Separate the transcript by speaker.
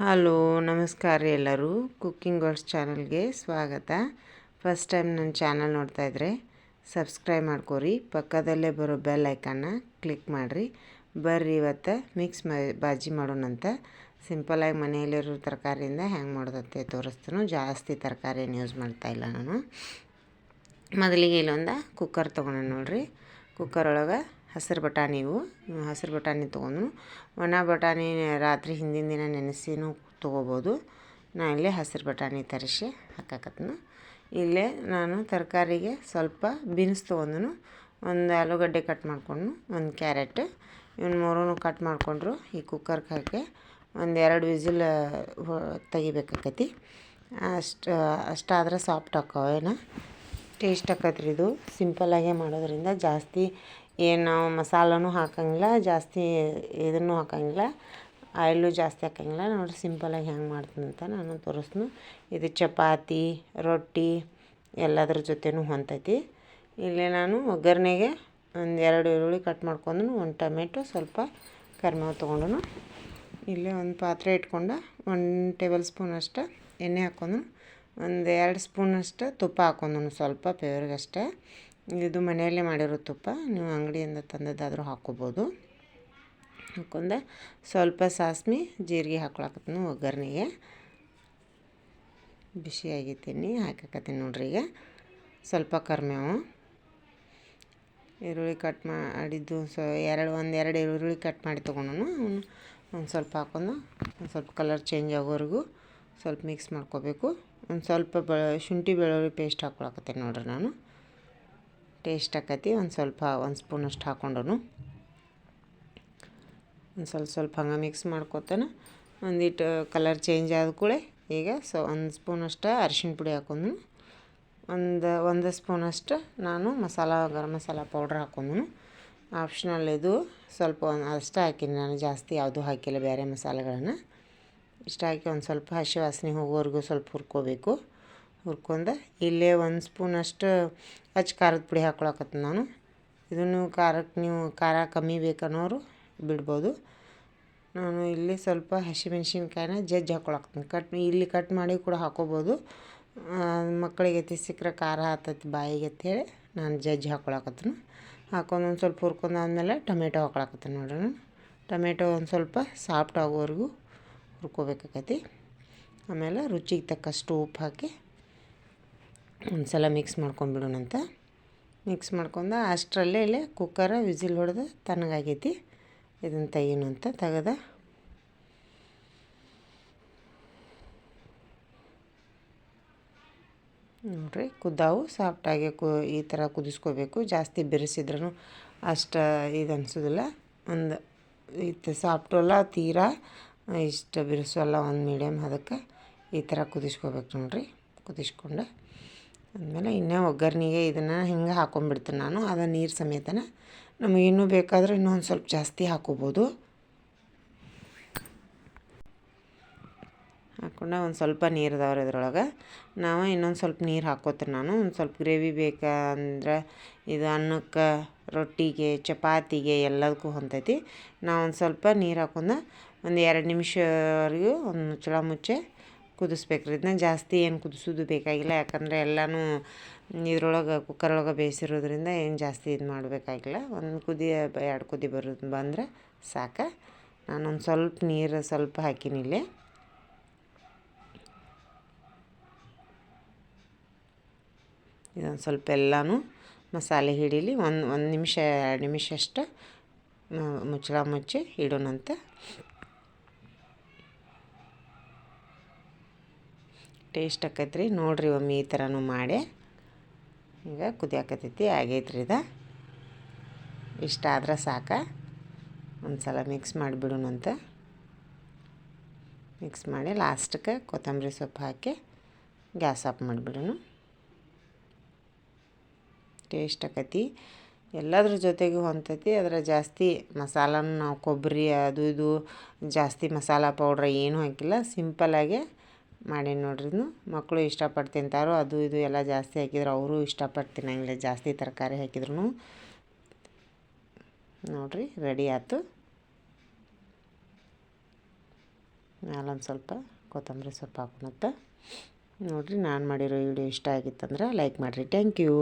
Speaker 1: Hello, ನಮಸ್ಕಾರ ರೀ ಎಲ್ಲರೂ. ಕುಕ್ಕಿಂಗ್ ವರ್ಡ್ಸ್ ಚಾನಲ್ಗೆ ಸ್ವಾಗತ. ಫಸ್ಟ್ ಟೈಮ್ ನನ್ನ ಚಾನಲ್ ನೋಡ್ತಾ ಇದ್ದರೆ ಸಬ್ಸ್ಕ್ರೈಬ್ ಮಾಡ್ಕೊರಿ. ಪಕ್ಕದಲ್ಲೇ ಬರೋ ಬೆಲ್ ಐಕನ್ನ ಕ್ಲಿಕ್ ಮಾಡಿರಿ. ಬರ್ರಿ ಇವತ್ತು ಮಿಕ್ಸ್ ಬಾಜಿ ಮಾಡೋಣಂತ ಸಿಂಪಲಾಗಿ ಮನೆಯಲ್ಲಿರೋ ತರಕಾರಿಯಿಂದ ಹೆಂಗೆ ಮಾಡೋದಂತೆ ತೋರಿಸ್ತೀನಿ. ಜಾಸ್ತಿ ತರಕಾರಿ ಏನು ಯೂಸ್ ಮಾಡ್ತಾಯಿಲ್ಲ ನಾನು. ಮೊದಲಿಗೆ ಇಲ್ಲೊಂದು ಕುಕ್ಕರ್ ತೊಗೊಂಡೆ ನೋಡಿರಿ. ಕುಕ್ಕರ್ ಒಳಗೆ ಹಸಿರು ಬಟಾಣಿ ಇವು. ಹಸಿರು ಬಟಾಣಿ ತೊಗೊಂಡು ಒಣ ಬಟಾಣಿ ರಾತ್ರಿ ಹಿಂದಿನ ದಿನ ನೆನೆಸಿನೂ ತೊಗೋಬೋದು. ನಾನು ಇಲ್ಲೇ ಹಸಿರು ಬಟಾಣಿ ತರಿಸಿ ಹಾಕಾಕತ್ನು ಇಲ್ಲೇ ನಾನು ತರಕಾರಿಗೆ ಸ್ವಲ್ಪ ಬೀನ್ಸ್ ತೊಗೊಂಡು ಒಂದು ಆಲೂಗಡ್ಡೆ ಕಟ್ ಮಾಡಿಕೊಂಡು ಒಂದು ಕ್ಯಾರೆಟ್. ಇವನ್ನ ಮೂರೂ ಕಟ್ ಮಾಡಿಕೊಂಡ್ರು ಈ ಕುಕ್ಕರ್ಗೆ ಹಾಕಿ. ಒಂದು ಎರಡು ವಿಸಿಲ್ ತೆಗಿಬೇಕಾಕತಿ. ಅಷ್ಟು, ಅಷ್ಟಾದ್ರೆ ಸಾಫ್ಟ್ ಆಕ್ಕವೇನ ಟೇಸ್ಟ್ ಆಕತ್ರಿ ಇದು. ಸಿಂಪಲ್ಲಾಗೆ ಮಾಡೋದ್ರಿಂದ ಜಾಸ್ತಿ ಏನು ನಾವು ಮಸಾಲನೂ ಹಾಕಂಗಿಲ್ಲ, ಜಾಸ್ತಿ ಇದನ್ನು ಹಾಕಂಗಿಲ್ಲ, ಆಯಿಲು ಜಾಸ್ತಿ ಹಾಕಂಗಿಲ್ಲ. ನೋಡಿ ಸಿಂಪಲಾಗಿ ಹೆಂಗೆ ಮಾಡ್ತೀನಿ ಅಂತ ನಾನು ತೋರಿಸ್ನು ಇದು ಚಪಾತಿ, ರೊಟ್ಟಿ ಎಲ್ಲದ್ರ ಜೊತೆನೂ ಹೊಂತೈತಿ. ಇಲ್ಲಿ ನಾನು ಒಗ್ಗರಣೆಗೆ ಒಂದು ಎರಡು ಈರುಳ್ಳಿ ಕಟ್ ಮಾಡ್ಕೊಂಡು ಒಂದು ಟೊಮೆಟೊ ಸ್ವಲ್ಪ ಕರಿಮೇವು ತೊಗೊಂಡು ಇಲ್ಲೇ ಒಂದು ಪಾತ್ರೆ ಇಟ್ಕೊಂಡು ಒಂದು ಟೇಬಲ್ ಸ್ಪೂನ್ ಅಷ್ಟು ಎಣ್ಣೆ ಹಾಕೊಂಡು ಒಂದು ಎರಡು ಸ್ಪೂನಷ್ಟು ತುಪ್ಪ ಹಾಕೊಂಡು ಸ್ವಲ್ಪ ಪೇವರ್ಗಷ್ಟೇ ಇದು ಮನೆಯಲ್ಲೇ ಮಾಡಿರೋ ತುಪ್ಪ, ನೀವು ಅಂಗಡಿಯಿಂದ ತಂದದ್ದಾದರೂ ಹಾಕ್ಕೋಬೋದು ಹಾಕೊಂಡೆ ಸ್ವಲ್ಪ ಸಾಸ್ಮಿ, ಜೀರಿಗೆ ಹಾಕ್ಕೊಳಕತ್ತೀನಿ ಒಗ್ಗರಣೆಗೆ. ಬಿಸಿ ಆಗೈತೀನಿ ಹಾಕಾಕತ್ತೀನಿ ನೋಡ್ರಿ ಈಗ. ಸ್ವಲ್ಪ ಕರ್ಮೇವು ಈರುಳ್ಳಿ ಕಟ್ ಮಾಡಿದ್ದು ಸೊ, ಎರಡು, ಒಂದು ಎರಡು ಈರುಳ್ಳಿ ಕಟ್ ಮಾಡಿ ತೊಗೊಂಡು ಒಂದು ಸ್ವಲ್ಪ ಹಾಕೊಂಡು, ಒಂದು ಸ್ವಲ್ಪ ಕಲರ್ ಚೇಂಜ್ ಆಗೋವರೆಗೂ ಸ್ವಲ್ಪ ಮಿಕ್ಸ್ ಮಾಡ್ಕೋಬೇಕು. ಒಂದು ಸ್ವಲ್ಪ ಬ, ಶುಂಠಿ ಬೆಳ್ಳುಳ್ಳಿ ಪೇಸ್ಟ್ ಹಾಕ್ಕೊಳಕತ್ತೀನಿ ನೋಡ್ರಿ ನಾನು. ಟೇಸ್ಟ್ ಆಕತಿ. ಒಂದು ಸ್ವಲ್ಪ, ಒಂದು ಸ್ಪೂನಷ್ಟು ಹಾಕ್ಕೊಂಡು ಒಂದು ಸ್ವಲ್ಪ ಸ್ವಲ್ಪ ಹಂಗೆ ಮಿಕ್ಸ್ ಮಾಡ್ಕೊತಾನೆ. ಒಂದಿಟ್ಟು ಕಲರ್ ಚೇಂಜ್ ಆದ ಕೂಡಲೇ ಈಗ ಸೊ, ಒಂದು ಸ್ಪೂನಷ್ಟು ಅರಿಶಿಣ ಪುಡಿ ಹಾಕೊಂಡು ಒಂದು ಒಂದು ಸ್ಪೂನಷ್ಟು ನಾನು ಮಸಾಲ, ಗರಂ ಮಸಾಲ ಪೌಡ್ರ್ ಹಾಕೊಂಡು ಆಪ್ಷನಲ್ ಇದು ಸ್ವಲ್ಪ ಒಂದು, ಅಷ್ಟೇ ಹಾಕಿನಿ ನಾನು ಜಾಸ್ತಿ, ಯಾವುದೂ ಹಾಕಿಲ್ಲ, ಬೇರೆ ಮಸಾಲೆಗಳನ್ನು. ಇಷ್ಟ ಹಾಕಿ ಒಂದು ಸ್ವಲ್ಪ ಹಸಿ ವಾಸನೆ ಹೋಗೋವರೆಗೂ ಸ್ವಲ್ಪ ಹುರ್ಕೋಬೇಕು. ಹುರ್ಕೊಂಡು. ಇಲ್ಲೇ ಒಂದು ಸ್ಪೂನಷ್ಟು ಹಚ್ಚ ಖಾರದ ಪುಡಿ ಹಾಕ್ಕೊಳಕತ್ತೆ ನಾನು. ಇದನ್ನು ಖಾರಕ್ಕೆ ನೀವು ಖಾರ ಕಮ್ಮಿ ಬೇಕನ್ನೋರು ಬಿಡ್ಬೋದು. ನಾನು ಇಲ್ಲಿ ಸ್ವಲ್ಪ ಹಸಿಮೆಣ್ಸಿನ್ಕಾಯಿನ ಜಜ್ಜಿ ಹಾಕ್ಕೊಳಕ್ತೀನಿ ಕಟ್ ಇಲ್ಲಿ ಕಟ್ ಮಾಡಿ ಕೂಡ ಹಾಕೋಬೋದು. ಮಕ್ಕಳಿಗೆ ಸಿಕ್ಕರೆ ಖಾರ ಹತ್ತೈತಿ ಬಾಯಿಗೆ ಅಂತೇಳಿ ನಾನು ಜಜ್ಜಿ ಹಾಕ್ಕೊಳಕತ್ತೀನಿ ಹಾಕೊಂಡು ಒಂದು ಸ್ವಲ್ಪ ಹುರ್ಕೊಂಡಾದ್ಮೇಲೆ ಟೊಮೆಟೊ ಹಾಕ್ಕೊಳಕತ್ತೀನಿ ನೋಡ್ರಿ ಟೊಮೆಟೊ ಒಂದು ಸ್ವಲ್ಪ ಸಾಫ್ಟ್ ಆಗೋವರೆಗೂ ಹುರ್ಕೋಬೇಕಾಕತಿ. ಆಮೇಲೆ ರುಚಿಗೆ ತಕ್ಕಷ್ಟು ಉಪ್ಪು ಹಾಕಿ ಒಂದು ಸಲ ಮಿಕ್ಸ್ ಮಾಡ್ಕೊಂಬಿಡೋಣಂತ ಮಿಕ್ಸ್ ಮಾಡ್ಕೊಂಡು ಅಷ್ಟರಲ್ಲೇ ಇಲ್ಲೇ ಕುಕ್ಕರ ವಿಸಿಲ್ ಹೊಡೆದು ತಣ್ಣಗಾಗೈತಿ. ಇದನ್ನು ತೆಗೀನು ಅಂತ ತೆಗೆದ. ನೋಡಿರಿ, ಕುದ್ದಾವು ಸಾಫ್ಟಾಗಿ ಕು, ಈ ಥರ ಕುದಿಸ್ಕೋಬೇಕು. ಜಾಸ್ತಿ ಬೆರೆಸಿದ್ರೂ ಅಷ್ಟು ಇದು ಅನಿಸೋದಿಲ್ಲ. ಒಂದು ಇದು ಸಾಫ್ಟು ಅಲ್ಲ, ತೀರಾ, ಇಷ್ಟು ಬಿರುಸು ಒಂದು ಮೀಡಿಯಮ್ ಅದಕ್ಕೆ ಈ ಥರ ಕುದಿಸ್ಕೋಬೇಕು ನೋಡಿರಿ. ಕುದಿಸ್ಕೊಂಡು ಆದಮೇಲೆ ಇನ್ನೇ ಒಗ್ಗರಣೆಗೆ ಇದನ್ನು ಹಿಂಗೆ ಹಾಕ್ಕೊಂಬಿಡ್ತೀನಿ ನಾನು, ಅದು ನೀರು ಸಮೇತನ. ನಮಗೆ ಇನ್ನೂ ಬೇಕಾದರೆ ಇನ್ನೊಂದು ಸ್ವಲ್ಪ ಜಾಸ್ತಿ ಹಾಕೋಬೋದು. ಹಾಕ್ಕೊಂಡು ಒಂದು ಸ್ವಲ್ಪ ನೀರು ಅದಾವ್ರಿ ಇದ್ರೊಳಗೆ ನಾವು ಇನ್ನೊಂದು ಸ್ವಲ್ಪ ನೀರು ಹಾಕೋತೀನಿ ನಾನು. ಒಂದು ಸ್ವಲ್ಪ ಗ್ರೇವಿ ಬೇಕಾ ಅಂದ್ರೆ ಇದು ಅನ್ನಕ್ಕೆ, ರೊಟ್ಟಿಗೆ, ಚಪಾತಿಗೆ ಎಲ್ಲದಕ್ಕೂ ಹೊಂತೈತಿ. ನಾವು ಒಂದು ಸ್ವಲ್ಪ ನೀರು ಹಾಕೊಂಡು ಒಂದು ಎರಡು ನಿಮಿಷವರೆಗೂ ಒಂದು ಮುಚ್ಚಳ ಮುಚ್ಚೆ ಕುದಿಸ್ಬೇಕು ರೀ ಇದನ್ನ ಜಾಸ್ತಿ ಏನು ಕುದಿಸೋದು ಬೇಕಾಗಿಲ್ಲ. ಯಾಕಂದರೆ ಎಲ್ಲನೂ ಇದ್ರೊಳಗೆ, ಕುಕ್ಕರೊಳಗೆ ಬೇಯಿಸಿರೋದ್ರಿಂದ ಏನು ಜಾಸ್ತಿ ಇದು ಮಾಡಬೇಕಾಗಿಲ್ಲ. ಒಂದು ಕುದಿ, ಎರಡು ಕುದಿ ಬರೋದು ಬಂದರೆ ಸಾಕು. ನಾನೊಂದು ಸ್ವಲ್ಪ ನೀರು ಸ್ವಲ್ಪ ಹಾಕೀನಿ ಇಲ್ಲಿ. ಇದೊಂದು ಸ್ವಲ್ಪ ಎಲ್ಲನೂ ಮಸಾಲೆ ಹಿಡೀಲಿ. ಒಂದು ಒಂದು ನಿಮಿಷ, ಎರಡು ನಿಮಿಷ ಅಷ್ಟು ಮುಚ್ಚಳ ಮುಚ್ಚಿ ಇಡೋಣಂತ ಟೇಸ್ಟ್ ಆಕೈತ್ರಿ. ನೋಡಿರಿ ಒಮ್ಮೆ ಈ ಥರನೂ ಮಾಡಿ. ಈಗ ಕುದಿಯಾಕತ್ತೈತಿ ಆಗೈತ್ರಿ ಇದು. ಇಷ್ಟ ಆದ್ರೆ ಸಾಕು. ಒಂದು ಸಲ ಮಿಕ್ಸ್ ಮಾಡಿಬಿಡೋಣಂತ. ಮಿಕ್ಸ್ ಮಾಡಿ ಲಾಸ್ಟ್ಗೆ ಕೊತ್ತಂಬರಿ ಸೊಪ್ಪು ಹಾಕಿ ಗ್ಯಾಸ್ ಆಫ್ ಮಾಡಿಬಿಡೋಣ. ಟೇಸ್ಟ್ ಆಕತಿ. ಎಲ್ಲದ್ರ ಜೊತೆಗೂ ಹೊಂತೈತಿ. ಅದರ ಜಾಸ್ತಿ ಮಸಾಲನೂ ನಾವು ಕೊಬ್ಬರಿ ಅದು ಇದು ಜಾಸ್ತಿ ಮಸಾಲ ಪೌಡ್ರ್ ಏನೂ ಹಾಕಿಲ್ಲ. ಸಿಂಪಲ್ಲಾಗೆ ಮಾಡಿ ನೋಡ್ರಿ ಮಕ್ಕಳು ಇಷ್ಟಪಟ್ಟು ತಿಂತಾರೋ ಅದು ಇದು ಎಲ್ಲ ಜಾಸ್ತಿ ಹಾಕಿದ್ರೆ, ಅವರು ಇಷ್ಟಪಟ್ಟು ತಿನ್ನಂಗಿಲ್ಲ ಜಾಸ್ತಿ ತರಕಾರಿ ಹಾಕಿದ್ರು ನೋಡಿರಿ, ರೆಡಿ ಆಯ್ತು. ಮೇಲೊಂದು ಸ್ವಲ್ಪ ಕೊತ್ತಂಬರಿ ಸೊಪ್ಪು ಹಾಕೋಣತ್ತ ನೋಡಿರಿ, ನಾನು ಮಾಡಿರೋ ವಿಡಿಯೋ ಇಷ್ಟ ಆಗಿತ್ತಂದ್ರೆ ಲೈಕ್ ಮಾಡಿರಿ. Thank you.